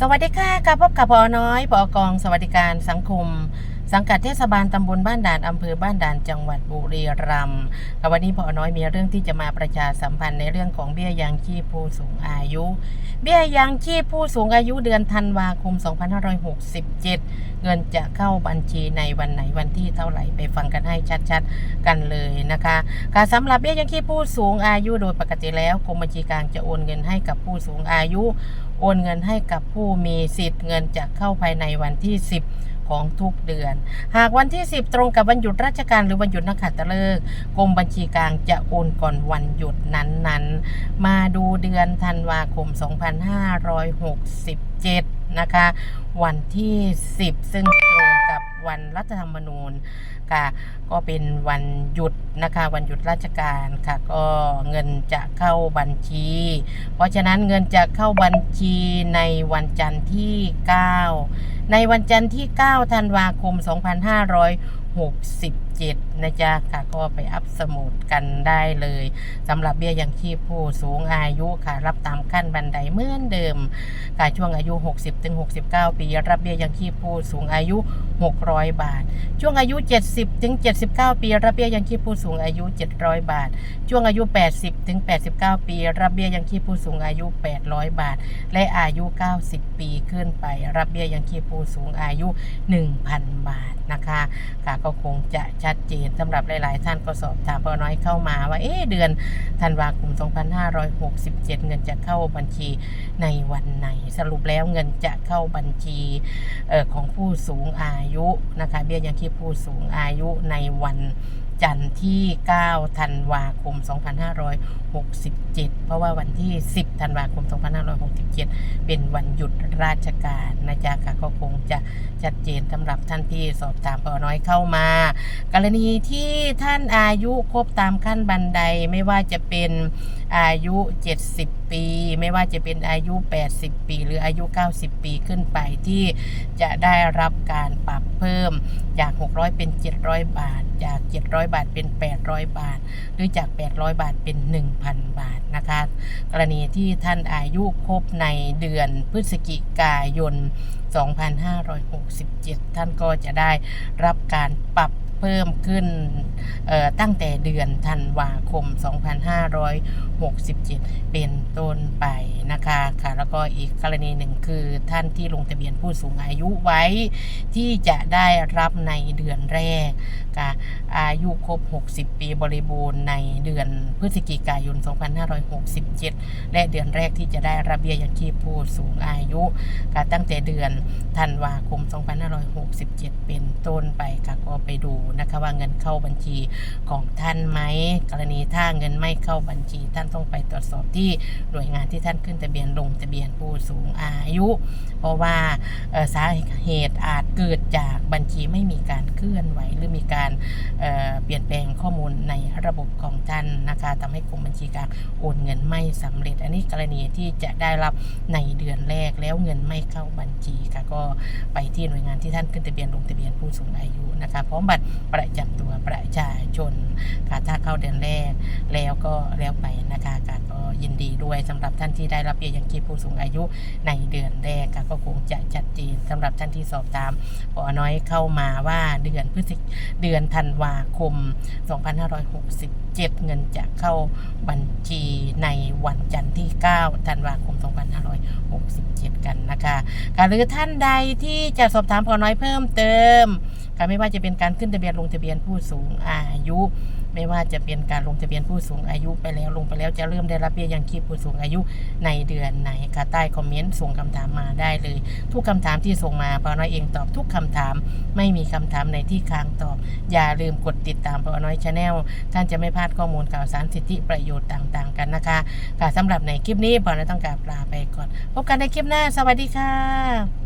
สวัสดีค่ะกับพบกับพอน้อยปอกอง สวัสดิการสังคม สังกัดเทศบาลตำบลบ้านด่านอำเภอบ้านด่านจังหวัดบุรีรัมย์วันนี้พอน้อยมีเรื่องที่จะมาประชาสัมพันธ์ในเรื่องของเบี้ยยังชีพผู้สูงอายุ เบี้ยยังชีพผู้สูงอายุเดือนธันวาคม 2567 เงินจะเข้าบัญชีในวันไหนวันที่เท่าไหร่ไปฟังกันให้ชัดๆกันเลยนะคะการสำหรับเบี้ยยังชีพผู้สูงอายุโดยปกติแล้วกรมบัญชีกลางจะโอนเงินให้กับผู้สูงอายุ โอนเงินให้กับผู้มีสิทธิ์เงินจะเข้าภายในวันที่ 10 ของทุกเดือน หากวันที่ 10 ตรงกับวันหยุดราชการหรือวันหยุดนักขัตฤกษ์กรมบัญชีกลางจะโอนก่อนวันหยุดนั้นๆ มาดูเดือนธันวาคม 2567 นะคะ วันที่ 10 ซึ่งตรงกับวันรัฐธรรมนูญค่ะก็เป็นวันหยุดนะคะวันหยุดราชการค่ะก็เงินจะเข้าบัญชี เพราะฉะนั้นเงินจะเข้าบัญชีในวันจันทร์ที่ 9 ในวันจันทร์ที่ 9 ธันวาคม 2567นะจ๊ะค่ะก็ไปอัพสมุดกันได้เลยสำหรับเบี้ยยังชีพผู้สูงอายุค่ะ รับตามขั้นบันไดเหมือนเดิมค่ะช่วงอายุ 60-69 ปี รับเบี้ยยังชีพผู้สูงอายุ 600 บาท ช่วงอายุ 70ถึง79 ปี รับเบี้ยยังชีพผู้สูงอายุ 700 บาท ช่วงอายุ 80ถึง89 ปี รับเบี้ยยังชีพผู้สูงอายุ 800 บาท และอายุ 90 ปีขึ้นไป รับเบี้ยยังชีพผู้สูงอายุ 1,000 บาทนะคะค่ะก็คงจะชัดเจนสำหรับหลาย ๆ ท่านก็สอบถามพอน้อยเข้ามาว่า เอ๊เดือนธันวาคม 2567 เงินจะเข้าบัญชีในวันไหน สรุปแล้วเงินจะเข้าบัญชีของผู้สูงอายุนะคะ เบี้ยยังชีพผู้สูงอายุในวัน จันทร์ที่ 9 ธันวาคม 2567 เพราะว่าวันที่ 10 ธันวาคม 2567 เป็นวันหยุดราชการนะจ๊ะค่ะก็คงจะชัดเจนสำหรับท่านที่สอบถามพอน้อยเข้ามากรณีที่ท่านอายุครบตามขั้นบันไดไม่ว่าจะเป็นอายุ 70 ปี ไม่ว่าจะเป็นอายุ 80 ปี หรืออายุ 90 ปีขึ้นไปที่จะได้รับการปรับเพิ่มจาก 600 เป็น 700 บาท จาก 700 บาทเป็น 800 บาท หรือจาก 800 บาทเป็น 1,000 บาทนะคะ กรณีที่ท่านอายุครบในเดือนพฤศจิกายน 2567 ท่านก็จะได้รับการปรับ เพิ่มขึ้นเอ่อตั้งแต่เดือนธันวาคม 2567 เป็นต้นไปนะคะค่ะแล้วก็อีกกรณีหนึ่งคือท่านที่ลงทะเบียนผู้สูงอายุไว้ ที่จะได้รับในเดือนแรกค่ะอายุครบ 60 ปีบริบูรณ์ในเดือนพฤศจิกายน 2567 และเดือนแรกที่จะได้รับเบี้ยยังชีพผู้สูงอายุค่ะตั้งแต่เดือนธันวาคม 2567 เป็นต้นไปค่ะก็ไปดูนะคะว่าเงินเข้าบัญชีของท่านไหมกรณีถ้าเงินไม่เข้าบัญชี ท่านต้องไปตรวจสอบที่หน่วยงานที่ท่านขึ้นทะเบียนลงทะเบียนผู้สูงอายุเพราะว่าสาเหตุอาจเกิดจากบัญชีไม่มีการเคลื่อนไหว หรือมีการเเปลี่ยนแปลงข้อมูลในระบบของท่านนะคะทำให้กรมบัญชีกลางโอนเงินไม่สำเร็จ อันนี้กรณีที่จะได้รับในเดือนแรกแล้วเงินไม่เข้าบัญชีค่ะก็ไปที่หน่วยงานที่ท่านขึ้นทะเบียนลงทะเบียนผู้สูงอายุนะคะพร้อมบัตรประจำตัวประชาชนค่ะถ้าเข้าเดือนแรกแล้วก็แล้วไปนะคะก็ ด้วยสำหรับท่านที่ได้รับเบี้ยยังชีพผู้สูงอายุในเดือนแรกก็คงจะชัดเจนสำหรับท่านที่สอบถามปอน้อยเข้ามาว่าเดือนพฤศจิกเดือนธันวาคม 2567 เงินจะเข้าบัญชีในวันจันทร์ที่ 9 ธันวาคม 2567 กันนะคะหรือท่านใดที่จะสอบถามพอน้อยเพิ่มเติม ค่ะไม่ว่าจะเป็นการขึ้นทะเบียนลงทะเบียนผู้สูงอายุ ไม่ว่าจะเป็นการลงทะเบียนผู้สูงอายุไปแล้วลงไปแล้วจะเริ่มได้รับเบี้ยยังชีพผู้สูงอายุในเดือนไหนคะใต้คอมเมนต์ส่งคำถามมาได้เลย ทุกคำถามที่ส่งมาปอน้อยเองตอบทุกคำถาม ไม่มีคำถามในที่ค้างตอบ อย่าลืมกดติดตามปอน้อยชาแนลท่านจะไม่พลาดข้อมูลข่าวสารสิทธิประโยชน์ต่างๆ กันนะคะค่ะสำหรับในคลิปนี้ปอน้อยต้องการลาไปก่อน พบกันในคลิปหน้า สวัสดีค่ะ